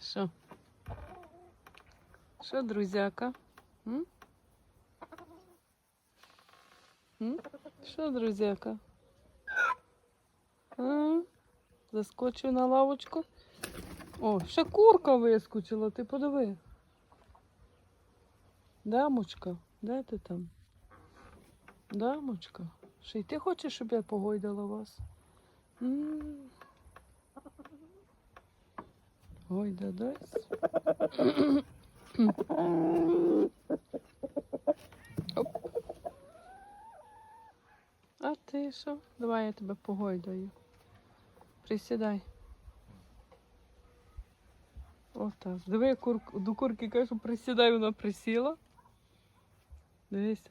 Що? Що, друзяка? М? М? Що, друзяка? А? Заскочив на лавочку. О, ще курка вискочила, ти подиви. Дамочка, де ти там? Дамочка, ще й ти хочеш, щоб я погойдала вас? М. Гойда дасть. Оп. А ти що? Давай я тебе погойдаю. Присідай. Отак. Диви, я кур... до курки кажу, присідай, вона присіла. Дивися.